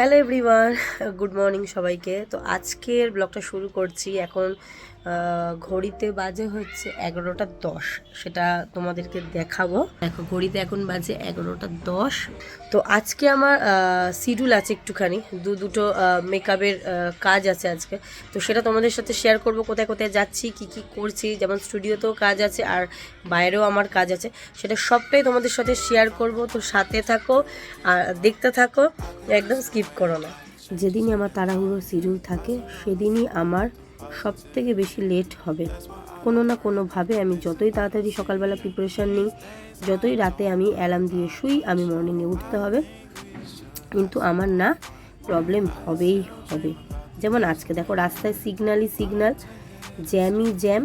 Hello everyone good morning সবাইকে। তো আজকের ব্লগটা শুরু করছি এখন ঘড়িতে বাজে হচ্ছে এগারোটা দশ। সেটা তোমাদেরকে দেখাবো। দেখো, ঘড়িতে এখন বাজে এগারোটা দশ। তো আজকে আমার শিডিউল আছে একটুখানি। দু দুটো মেকআপের কাজ আছে আজকে। তো সেটা তোমাদের সাথে শেয়ার করব, কোথায় কোথায় যাচ্ছি, কি কি করছি। যেমন স্টুডিওতেও কাজ আছে আর বাইরেও আমার কাজ আছে। সেটা সবটাই তোমাদের সাথে শেয়ার করব। তো সাথে থাকো, আর দেখতে থাকো, একদম স্কিপ করো না। যেদিনই আমার তাড়াহুড়ো শিডিউল থাকে, সেদিনই আমার সব থেকে বেশি লেট হবে। কোনো না কোনোভাবে আমি যতই তাড়াতাড়ি সকালবেলা প্রিপারেশান নিই, যতই রাতে আমি অ্যালার্ম দিয়ে শুই, আমি মর্নিংয়ে উঠতে হবে। কিন্তু আমার না প্রবলেম হবেই হবে। যেমন আজকে দেখো রাস্তায় সিগন্যালই সিগনাল জ্যামই জ্যাম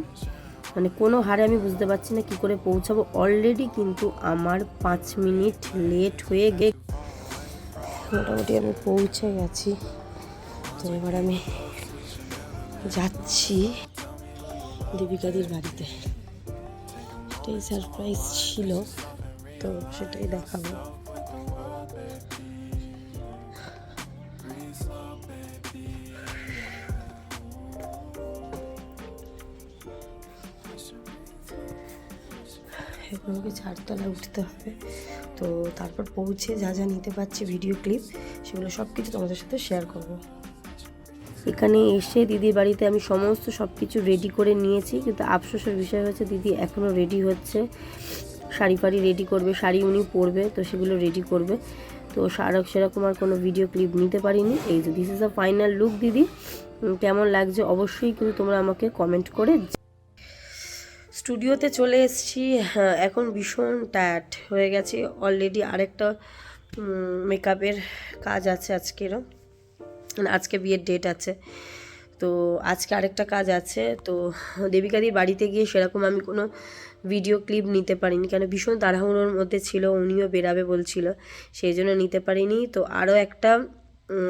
মানে কোনো হারে আমি বুঝতে পারছি না কি করে পৌঁছাবো। অলরেডি কিন্তু আমার পাঁচ মিনিট লেট হয়ে গে মোটামুটি আমি পৌঁছে গেছি। তো এবার আমি যাচ্ছি দীপিকাদির বাড়িতে। এটাই সারপ্রাইজ ছিল, তো সেটাই দেখাবো। আমাকে চারতলায় উঠতে হবে। তো তারপর পৌঁছে যা যা নিতে পারছি ভিডিও ক্লিপ সেগুলো সব কিছু তোমাদের সাথে শেয়ার করব। এখানে এসে দিদির বাড়িতে আমি সমস্ত সব কিছু রেডি করে নিয়েছি, কিন্তু আফসোসের বিষয় হচ্ছে দিদি এখনও রেডি হচ্ছে। শাড়ি ফাড়ি রেডি করবে, শাড়ি উনি পরবে, তো সেগুলো রেডি করবে। তো সারক সেরকম আর কোনো ভিডিও ক্লিপ নিতে পারিনি। এই যে this is a final look দিদি। কেমন লাগছে অবশ্যই কিন্তু তোমরা আমাকে কমেন্ট করে স্টুডিওতে চলে এসেছি হ্যাঁ এখন ভীষণ টায়ার্ড হয়ে গেছে। অলরেডি আরেকটা মেকআপের কাজ আছে আজকেরও। আজকে বিয়ের ডেট আছে। তো আজকে আরেকটা কাজ আছে, তো দেবিকাদির বাড়িতে গিয়ে সেরকম আমি কোনো ভিডিও ক্লিপ নিতে পারিনি, কেন ভীষণ তাড়াহুড়োর মধ্যে ছিল, উনিও বেরাবে বলছিল, সেই জন্য নিতে পারিনি। তো আরও একটা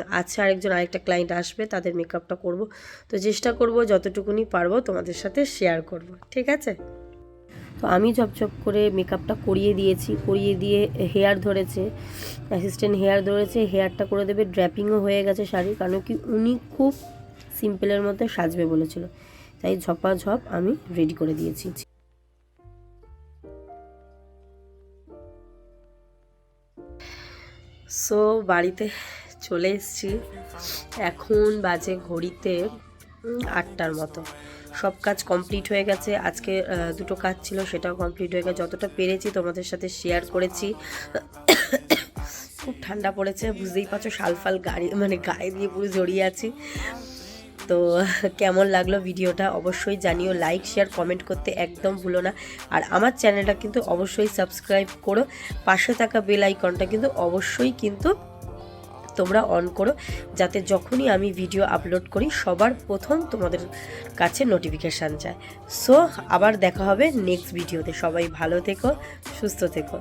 আছে আরেকজন, আরেকটা ক্লায়েন্ট আসবে, তাদের মেকআপটা করব। তো চেষ্টা করব যতটুকুনি পারব তোমাদের সাথে শেয়ার করব, ঠিক আছে? তো আমি ঝপঝপ করে মেকআপটা করিয়ে দিয়েছি, করিয়ে দিয়ে হেয়ার ধরেছে অ্যাসিস্ট্যান্ট হেয়ার ধরেছে হেয়ারটা করে দেবে ড্র্যাপিংও হয়ে গেছে শাড়ি কারণ কি উনি খুব সিম্পলের মধ্যে সাজবে বলেছিল। তাই ঝপাঝপ আমি রেডি করে দিয়েছি। সো বাড়িতে চলে এসেছি। এখন বাজে ঘড়িতে আটটার মতো। সব কাজ কমপ্লিট হয়ে গেছে। আজকে দুটো কাজ ছিল, সেটাও কমপ্লিট হয়ে গেছে। যতটা পেরেছি তোমাদের সাথে শেয়ার করেছি। খুব ঠান্ডা পড়েছে, বুঝতেই পারছ, শালফাল গাড়ি মানে গায়ে দিয়ে পুরো জড়িয়ে আছি। তো, কেমন লাগল ভিডিওটা অবশ্যই জানিও। লাইক শেয়ার কমেন্ট করতে একদম ভুলো না। আর আমার চ্যানেলটা কিন্তু অবশ্যই সাবস্ক্রাইব করো। পাশে থাকা বেল আইকনটা কিন্তু অবশ্যই কিন্তু তোমরা অন করো, যাতে যখনই আমি ভিডিও আপলোড করি, সবার প্রথম তোমাদের কাছে নোটিফিকেশান যায়। সো আবার দেখা হবে নেক্সট ভিডিওতে সবাই ভালো থেকো, সুস্থ থেকো।